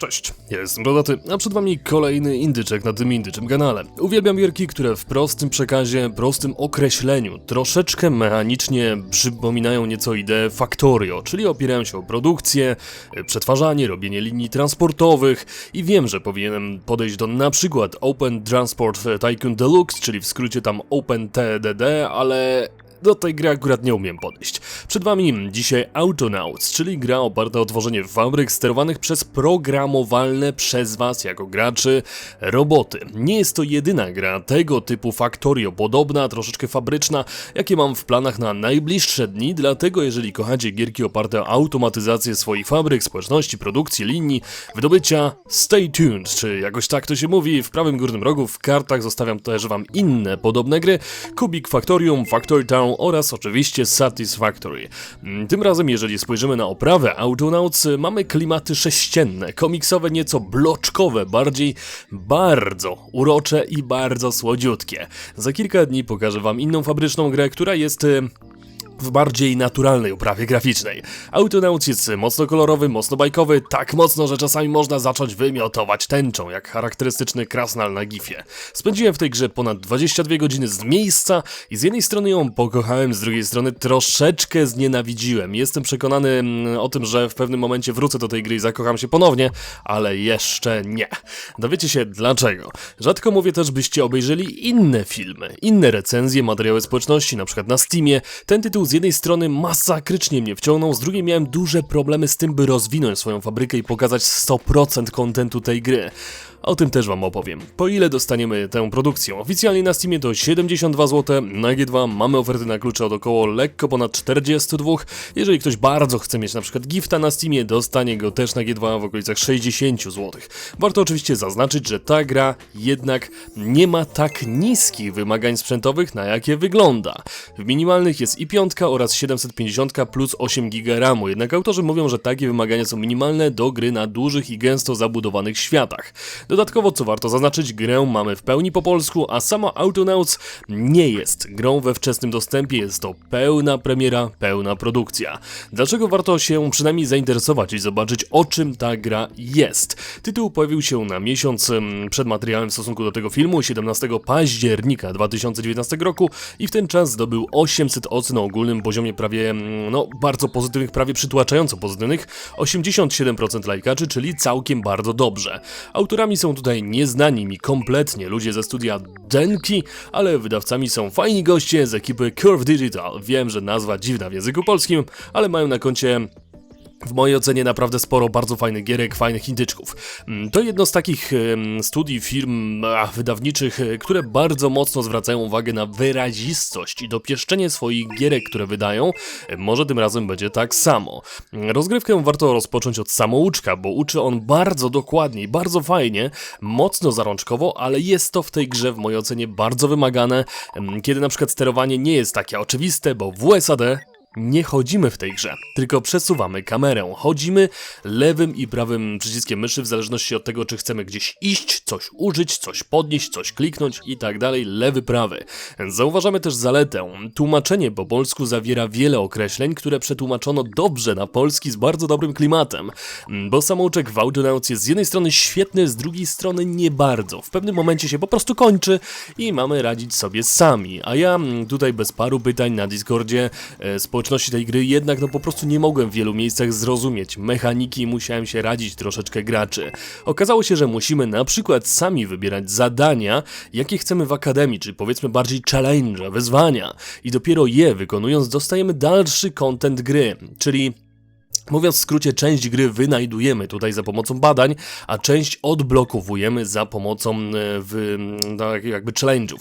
Cześć, jestem Rodaty, a przed wami kolejny indyczek na tym indyczym kanale. Uwielbiam gierki, które w prostym przekazie, prostym określeniu, troszeczkę mechanicznie przypominają nieco ideę Factorio, czyli opierają się o produkcję, przetwarzanie, robienie linii transportowych i wiem, że powinienem podejść do na przykład Open Transport Tycoon Deluxe, czyli w skrócie tam OpenTDD, ale do tej gry akurat nie umiem podejść. Przed wami dzisiaj Autonauts, czyli gra oparta o tworzenie fabryk sterowanych przez programowalne przez was jako graczy roboty. Nie jest to jedyna gra tego typu Factorio, podobna, troszeczkę fabryczna, jakie mam w planach na najbliższe dni, dlatego jeżeli kochacie gierki oparte o automatyzację swoich fabryk, społeczności, produkcji, linii, wydobycia, stay tuned, czy jakoś tak to się mówi, w prawym górnym rogu w kartach zostawiam też wam inne podobne gry, Kubik Factorium, Factory Town oraz oczywiście Satisfactory. Tym razem, jeżeli spojrzymy na oprawę Autonauts, y, mamy klimaty sześcienne, komiksowe, nieco bloczkowe, bardziej bardzo urocze i bardzo słodziutkie. Za kilka dni pokażę wam inną fabryczną grę, która jest... w bardziej naturalnej oprawie graficznej. Autonauts jest mocno kolorowy, mocno bajkowy, tak mocno, że czasami można zacząć wymiotować tęczą, jak charakterystyczny krasnal na gifie. Spędziłem w tej grze ponad 22 godziny z miejsca i z jednej strony ją pokochałem, z drugiej strony troszeczkę znienawidziłem. Jestem przekonany mm, o tym, że w pewnym momencie wrócę do tej gry i zakocham się ponownie, ale jeszcze nie. Dowiecie się dlaczego. Rzadko mówię też, byście obejrzeli inne filmy, inne recenzje, materiały społeczności, na przykład na Steamie. Ten tytuł z jednej strony masakrycznie mnie wciągnął, z drugiej miałem duże problemy z tym, by rozwinąć swoją fabrykę i pokazać 100% kontentu tej gry. O tym też wam opowiem. Po ile dostaniemy tę produkcję? Oficjalnie na Steamie to 72 zł, na G2 mamy oferty na klucze od około lekko ponad 42. Jeżeli ktoś bardzo chce mieć na przykład gifta na Steamie, dostanie go też na G2 w okolicach 60 zł. Warto oczywiście zaznaczyć, że ta gra jednak nie ma tak niskich wymagań sprzętowych, na jakie wygląda. W minimalnych jest i piątka oraz 750 plus 8 GB RAMu, jednak autorzy mówią, że takie wymagania są minimalne do gry na dużych i gęsto zabudowanych światach. Dodatkowo, co warto zaznaczyć, grę mamy w pełni po polsku, a sama Autonauts nie jest grą we wczesnym dostępie, jest to pełna premiera, pełna produkcja. Dlaczego warto się przynajmniej zainteresować i zobaczyć o czym ta gra jest? Tytuł pojawił się na miesiąc przed materiałem w stosunku do tego filmu, 17 października 2019 roku i w ten czas zdobył 800 ocen o ogólnym poziomie prawie, no bardzo pozytywnych, prawie przytłaczająco pozytywnych, 87% lajkaczy, czyli całkiem bardzo dobrze. Autorami są tutaj nieznani mi kompletnie ludzie ze studia Denki, ale wydawcami są fajni goście z ekipy Curve Digital. Wiem, że nazwa dziwna w języku polskim, ale mają na koncie w mojej ocenie naprawdę sporo bardzo fajnych gierek, fajnych indyczków. Mm, To jedno z takich studii firm wydawniczych, e, które bardzo mocno zwracają uwagę na wyrazistość i dopieszczenie swoich gierek, które wydają. E, Może tym razem będzie tak samo. Mm, Rozgrywkę warto rozpocząć od samouczka, bo uczy on bardzo dokładnie i bardzo fajnie, mocno zarączkowo, ale jest to w tej grze w mojej ocenie bardzo wymagane, kiedy na przykład sterowanie nie jest takie oczywiste, bo w USAD nie chodzimy w tej grze, tylko przesuwamy kamerę. Chodzimy lewym i prawym przyciskiem myszy w zależności od tego, czy chcemy gdzieś iść, coś użyć, coś podnieść, coś kliknąć i tak dalej, lewy, prawy. Zauważamy też zaletę. Tłumaczenie po polsku zawiera wiele określeń, które przetłumaczono dobrze na polski z bardzo dobrym klimatem. Bo samouczek w Autonauts jest z jednej strony świetny, z drugiej strony nie bardzo. W pewnym momencie się po prostu kończy i mamy radzić sobie sami. A ja tutaj bez paru pytań na Discordzie e, społeczności tej gry jednak no po prostu nie mogłem w wielu miejscach zrozumieć mechaniki i musiałem się radzić troszeczkę graczy. Okazało się, że musimy na przykład sami wybierać zadania, jakie chcemy w akademii, czy powiedzmy bardziej challenge, wyzwania i dopiero je wykonując dostajemy dalszy content gry, czyli Mówiąc w skrócie, część gry wynajdujemy tutaj za pomocą badań, a część odblokowujemy za pomocą e, w, tak jakby challenge'ów.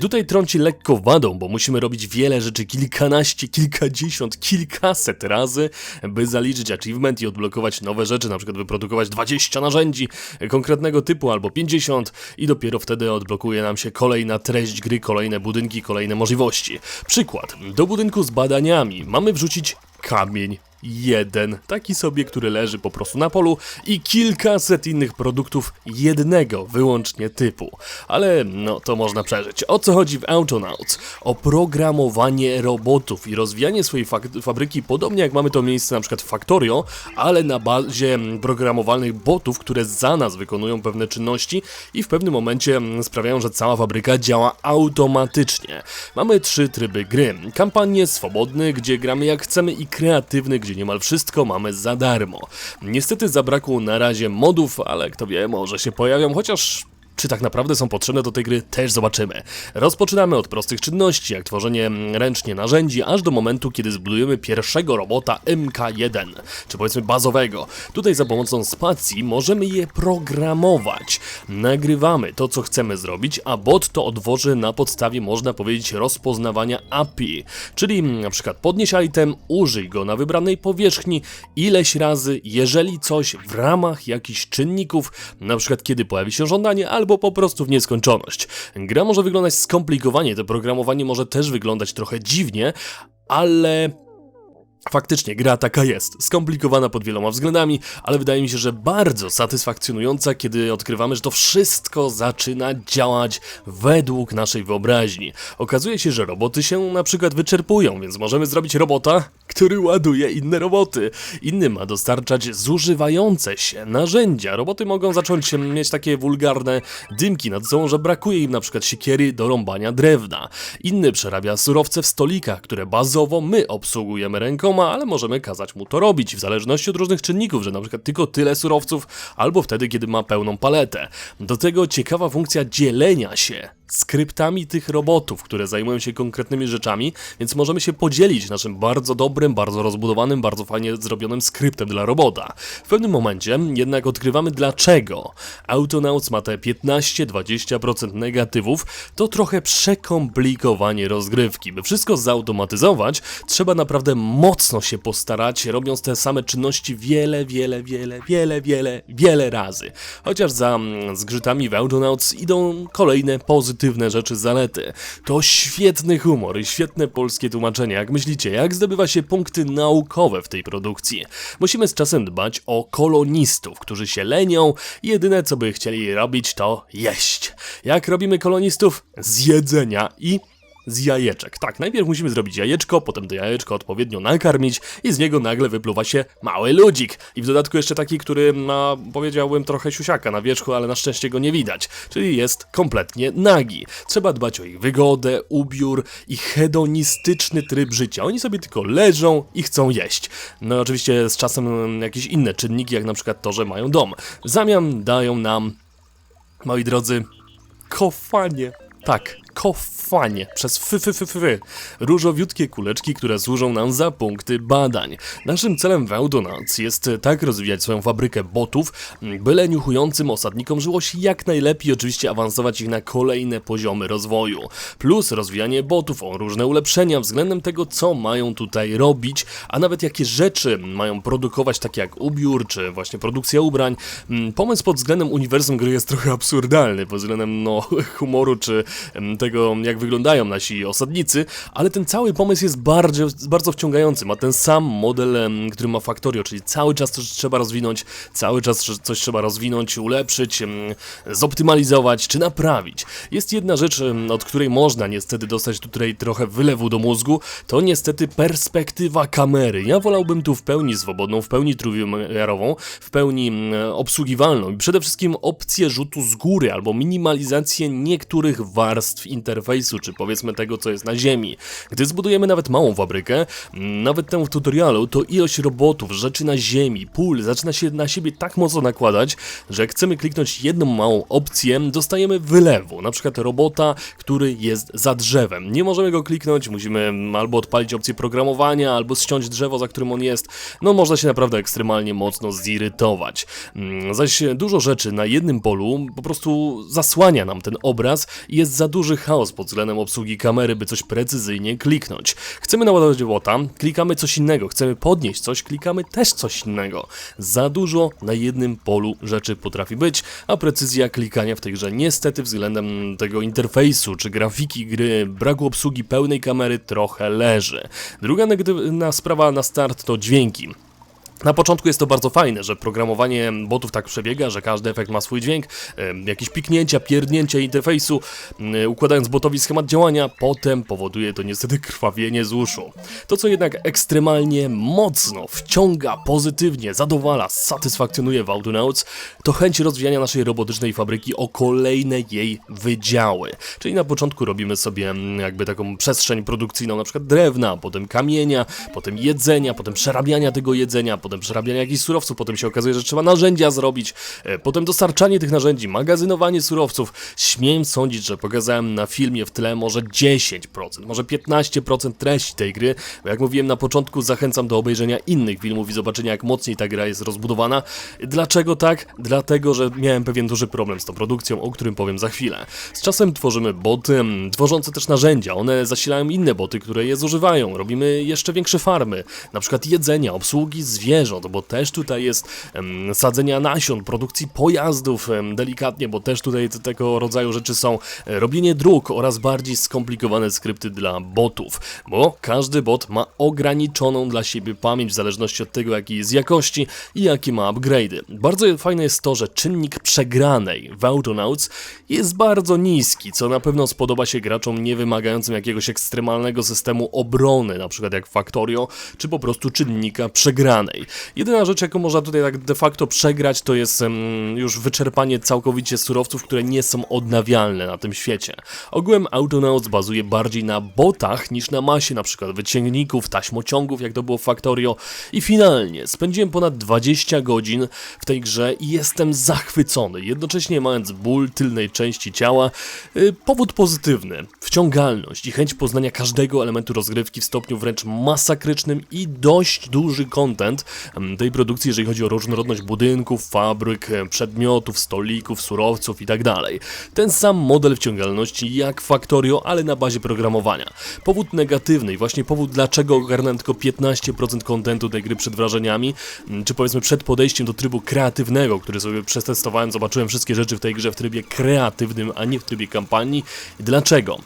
Tutaj trąci lekko wadą, bo musimy robić wiele rzeczy kilkanaście, kilkadziesiąt, kilkaset razy, by zaliczyć achievement i odblokować nowe rzeczy, na przykład wyprodukować 20 narzędzi konkretnego typu albo 50 i dopiero wtedy odblokuje nam się kolejna treść gry, kolejne budynki, kolejne możliwości. Przykład. Do budynku z badaniami mamy wrzucić kamień jeden, taki sobie, który leży po prostu na polu i kilkaset innych produktów jednego wyłącznie typu. Ale no to można przeżyć. O co chodzi w Autonauts? O programowanie robotów i rozwijanie swojej fabryki, podobnie jak mamy to miejsce na przykład w Factorio, ale na bazie mm, programowalnych botów, które za nas wykonują pewne czynności i w pewnym momencie mm, sprawiają, że cała fabryka działa automatycznie. Mamy trzy tryby gry. Kampanię swobodny, gdzie gramy jak chcemy i kreatywny, gdzie niemal wszystko mamy za darmo. Niestety zabrakło na razie modów, ale kto wie, może się pojawią, chociaż czy tak naprawdę są potrzebne do tej gry, też zobaczymy. Rozpoczynamy od prostych czynności, jak tworzenie ręcznie narzędzi, aż do momentu, kiedy zbudujemy pierwszego robota MK1, czy powiedzmy bazowego. Tutaj za pomocą spacji możemy je programować. Nagrywamy to, co chcemy zrobić, a bot to odwoży na podstawie, można powiedzieć, rozpoznawania API, czyli mm, na przykład podnieś item, użyj go na wybranej powierzchni ileś razy, jeżeli coś w ramach jakichś czynników, na przykład kiedy pojawi się żądanie, albo po prostu w nieskończoność. Gra może wyglądać skomplikowanie, to programowanie może też wyglądać trochę dziwnie, ale Faktycznie, gra taka jest. Skomplikowana pod wieloma względami, ale wydaje mi się, że bardzo satysfakcjonująca, kiedy odkrywamy, że to wszystko zaczyna działać według naszej wyobraźni. Okazuje się, że roboty się na przykład wyczerpują, więc możemy zrobić robota, który ładuje inne roboty. Inny ma dostarczać zużywające się narzędzia. Roboty mogą zacząć mieć takie wulgarne dymki nad sobą, że brakuje im na przykład siekiery do rąbania drewna. Inny przerabia surowce w stolikach, które bazowo my obsługujemy ale możemy kazać mu to robić w zależności od różnych czynników, że na przykład tylko tyle surowców, albo wtedy, kiedy ma pełną paletę. Do tego ciekawa funkcja dzielenia się skryptami tych robotów, które zajmują się konkretnymi rzeczami, więc możemy się podzielić naszym bardzo dobrym, bardzo rozbudowanym, bardzo fajnie zrobionym skryptem dla robota. W pewnym momencie jednak odkrywamy dlaczego. Autonauts ma te 15-20% negatywów, to trochę przekomplikowanie rozgrywki. By wszystko zautomatyzować, trzeba naprawdę mocno się postarać, robiąc te same czynności wiele, wiele, wiele, wiele, wiele, wiele razy. Chociaż za mm, zgrzytami w Autonauts idą kolejne pozytywne rzeczy, zalety. To świetny humor i świetne polskie tłumaczenie. Jak myślicie, jak zdobywa się punkty naukowe w tej produkcji? Musimy z czasem dbać o kolonistów, którzy się lenią jedyne co by chcieli robić to jeść. Jak robimy kolonistów? Z jedzenia i z jajeczek. Tak, najpierw musimy zrobić jajeczko, potem to jajeczko odpowiednio nakarmić i z niego nagle wypluwa się mały ludzik. I w dodatku jeszcze taki, który ma, powiedziałbym, trochę siusiaka na wierzchu, ale na szczęście go nie widać. Czyli jest kompletnie nagi. Trzeba dbać o ich wygodę, ubiór i hedonistyczny tryb życia. Oni sobie tylko leżą i chcą jeść. No oczywiście z czasem mm, jakieś inne czynniki, jak na przykład to, że mają dom. W zamian dają nam, moi drodzy, kofanie. Tak, kofanie przez fy, fy, fy, fy, fy. Różowiutkie kuleczki, które służą nam za punkty badań. Naszym celem w Audonauts jest tak rozwijać swoją fabrykę botów, byle niuchującym osadnikom żyło się jak najlepiej oczywiście awansować ich na kolejne poziomy rozwoju. Plus rozwijanie botów o różne ulepszenia względem tego, co mają tutaj robić, a nawet jakie rzeczy mają produkować, takie jak ubiór, czy właśnie produkcja ubrań. Pomysł pod względem uniwersum gry jest trochę absurdalny, pod względem no, humoru, czy tego, jak wyglądają nasi osadnicy, ale ten cały pomysł jest bardzo, bardzo wciągający. Ma ten sam model, który ma Factorio, czyli cały czas coś trzeba rozwinąć, cały czas coś trzeba rozwinąć, ulepszyć, zoptymalizować czy naprawić. Jest jedna rzecz, od której można niestety dostać tutaj trochę wylewu do mózgu, to niestety perspektywa kamery. Ja wolałbym tu w pełni swobodną, w pełni trójwymiarową, w pełni obsługiwalną i przede wszystkim opcję rzutu z góry albo minimalizację niektórych warstw interfejsu, czy powiedzmy tego, co jest na ziemi. Gdy zbudujemy nawet małą fabrykę, nawet tę w tutorialu, to ilość robotów, rzeczy na ziemi, pól zaczyna się na siebie tak mocno nakładać, że jak chcemy kliknąć jedną małą opcję, dostajemy wylewu, na przykład robota, który jest za drzewem. Nie możemy go kliknąć, musimy albo odpalić opcję programowania, albo ściąć drzewo, za którym on jest. No można się naprawdę ekstremalnie mocno zirytować. Mm, Zaś dużo rzeczy na jednym polu po prostu zasłania nam ten obraz i jest za dużych chaos pod względem obsługi kamery, by coś precyzyjnie kliknąć. Chcemy naładować bota, klikamy coś innego, chcemy podnieść coś, klikamy też coś innego. Za dużo na jednym polu rzeczy potrafi być, a precyzja klikania w tej grze niestety względem tego interfejsu czy grafiki gry, braku obsługi pełnej kamery trochę leży. Druga negatywna sprawa na start to dźwięki. Na początku jest to bardzo fajne, że programowanie botów tak przebiega, że każdy efekt ma swój dźwięk, jakieś piknięcia, pierdnięcia interfejsu, układając botowi schemat działania, potem powoduje to niestety krwawienie z uszu. To co jednak ekstremalnie mocno wciąga, pozytywnie, zadowala, satysfakcjonuje w Autonauts, to chęć rozwijania naszej robotycznej fabryki o kolejne jej wydziały. Czyli na początku robimy sobie jakby taką przestrzeń produkcyjną, na przykład drewna, potem kamienia, potem jedzenia, potem przerabiania tego jedzenia, potem przerabiania jakichś surowców, potem się okazuje, że trzeba narzędzia zrobić, e, potem dostarczanie tych narzędzi, magazynowanie surowców. Śmiem sądzić, że pokazałem na filmie w tle może 10%, może 15% treści tej gry, bo jak mówiłem na początku, zachęcam do obejrzenia innych filmów i zobaczenia, jak mocniej ta gra jest rozbudowana. Dlaczego tak? Dlatego, że miałem pewien duży problem z tą produkcją, o którym powiem za chwilę. Z czasem tworzymy boty, mm, tworzące też narzędzia, one zasilają inne boty, które je zużywają. Robimy jeszcze większe farmy, na przykład jedzenia, obsługi zwierząt, bo też tutaj jest sadzenia nasion, produkcji pojazdów, delikatnie, bo też tutaj te- tego rodzaju rzeczy są e, robienie dróg oraz bardziej skomplikowane skrypty dla botów, bo każdy bot ma ograniczoną dla siebie pamięć w zależności od tego, jaki jest jakości i jakie ma upgrade'y. Bardzo fajne jest to, że czynnik przegranej w Autonauts jest bardzo niski, co na pewno spodoba się graczom nie wymagającym jakiegoś ekstremalnego systemu obrony, na przykład jak Factorio, czy po prostu czynnika przegranej. Jedyna rzecz, jaką można tutaj tak de facto przegrać, to jest już wyczerpanie całkowicie surowców, które nie są odnawialne na tym świecie. Ogółem Autonauts bazuje bardziej na botach niż na masie, na przykład wyciągników, taśmociągów, jak to było w Factorio. I finalnie spędziłem ponad 20 godzin w tej grze i jestem zachwycony, jednocześnie mając ból tylnej części ciała. Y, Powód pozytywny, wciągalność i chęć poznania każdego elementu rozgrywki w stopniu wręcz masakrycznym i dość duży content tej produkcji, jeżeli chodzi o różnorodność budynków, fabryk, przedmiotów, stolików, surowców itd. Ten sam model wciągalności jak Factorio, ale na bazie programowania. Powód negatywny i właśnie powód dlaczego ogarnąłem tylko 15% kontentu tej gry przed wrażeniami, czy powiedzmy przed podejściem do trybu kreatywnego, który sobie przetestowałem, zobaczyłem wszystkie rzeczy w tej grze w trybie kreatywnym, a nie w trybie kampanii. Dlaczego?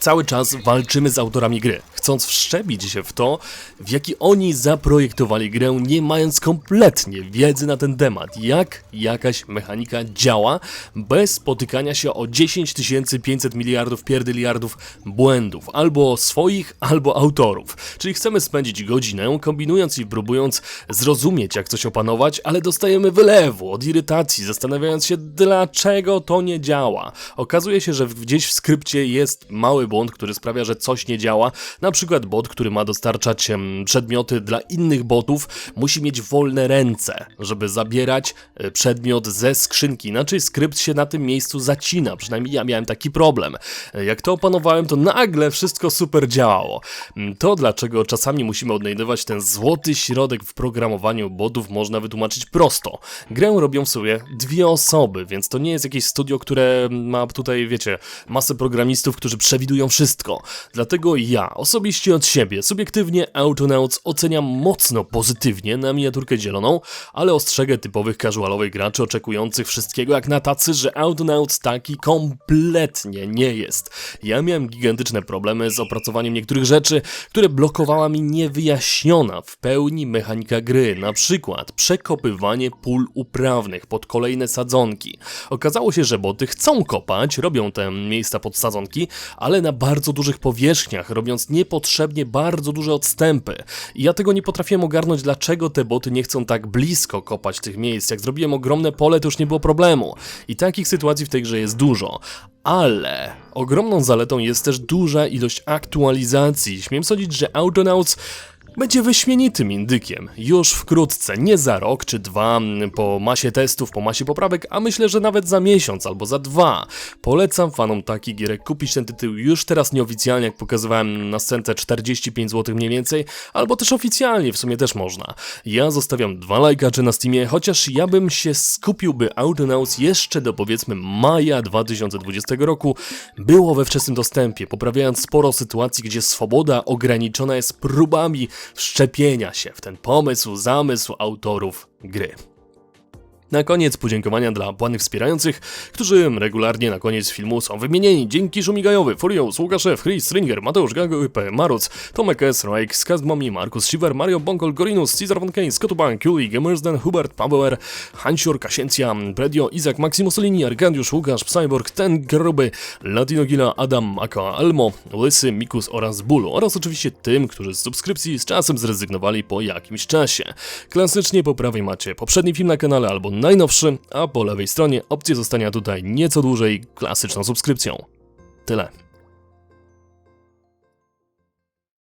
Cały czas walczymy z autorami gry, chcąc wszczepić się w to, w jaki oni zaprojektowali grę, nie mając kompletnie wiedzy na ten temat, jak jakaś mechanika działa, bez spotykania się o 10 500 miliardów pierdyliardów błędów, albo swoich, albo autorów. Czyli chcemy spędzić godzinę, kombinując i próbując zrozumieć, jak coś opanować, ale dostajemy wylewu od irytacji, zastanawiając się, dlaczego to nie działa. Okazuje się, że gdzieś w skrypcie jest mały błąd, który sprawia, że coś nie działa. Na przykład bot, który ma dostarczać przedmioty dla innych botów, musi mieć wolne ręce, żeby zabierać e, przedmiot ze skrzynki. Inaczej skrypt się na tym miejscu zacina. Przynajmniej ja miałem taki problem. E, Jak to opanowałem, to nagle wszystko super działało. Mm, To dlaczego czasami musimy odnajdywać ten złoty środek w programowaniu botów można wytłumaczyć prosto. Grę robią sobie dwie osoby, więc to nie jest jakieś studio, które ma tutaj, wiecie, masę programistów, którzy przewidują wszystko. Dlatego ja, osobiście od siebie, subiektywnie Autonauts oceniam mocno pozytywnie na miniaturkę zieloną, ale ostrzegę typowych casualowych graczy oczekujących wszystkiego jak na tacy, że Autonauts taki kompletnie nie jest. Ja miałem gigantyczne problemy z opracowaniem niektórych rzeczy, które blokowała mi niewyjaśniona w pełni mechanika gry, na przykład przekopywanie pól uprawnych pod kolejne sadzonki. Okazało się, że boty chcą kopać, robią te miejsca pod sadzonki, ale na bardzo dużych powierzchniach, robiąc niepotrzebnie bardzo duże odstępy. I ja tego nie potrafiłem ogarnąć, dlaczego te boty nie chcą tak blisko kopać tych miejsc. Jak zrobiłem ogromne pole, to już nie było problemu. I takich sytuacji w tej grze jest dużo. Ale ogromną zaletą jest też duża ilość aktualizacji. Śmiem sądzić, że Autonauts będzie wyśmienitym indykiem. Już wkrótce, nie za rok czy dwa, po masie testów, po masie poprawek, a myślę, że nawet za miesiąc albo za dwa. Polecam fanom takich gierek kupić ten tytuł już teraz nieoficjalnie, jak pokazywałem na scence 45 zł mniej więcej, albo też oficjalnie, w sumie też można. Ja zostawiam dwa lajkacze na Steamie, chociaż ja bym się skupił, by Autonauts jeszcze do powiedzmy maja 2020 roku było we wczesnym dostępie, poprawiając sporo sytuacji, gdzie swoboda ograniczona jest próbami wszczepienia się w ten pomysł, zamysł autorów gry. Na koniec podziękowania dla płanych wspierających, którzy regularnie na koniec filmu są wymienieni. Dzięki Szumigajowy, Furious, Łukaszew, Chris, Stringer, Mateusz Gago, P. Maruc, Tomek S, Rajk, Skazmomi, Markus Shiver, Mario Bonkol, Gorinus, Cesar von Kane, Skotuban, Kuli, Gemersden, Hubert, Paweł Hansior, Kasiencia, Predio, Izak, Maxim Mussolini, Arkandiusz, Łukasz, Psyborg, Ten Gruby, Latino Gila, Adam, Aka, Elmo, Łysy, Mikus oraz Bulu oraz oczywiście tym, którzy z subskrypcji z czasem zrezygnowali po jakimś czasie. Klasycznie po prawej macie poprzedni film na kanale albo najnowszy, a po lewej stronie opcję zostania tutaj nieco dłużej klasyczną subskrypcją. Tyle.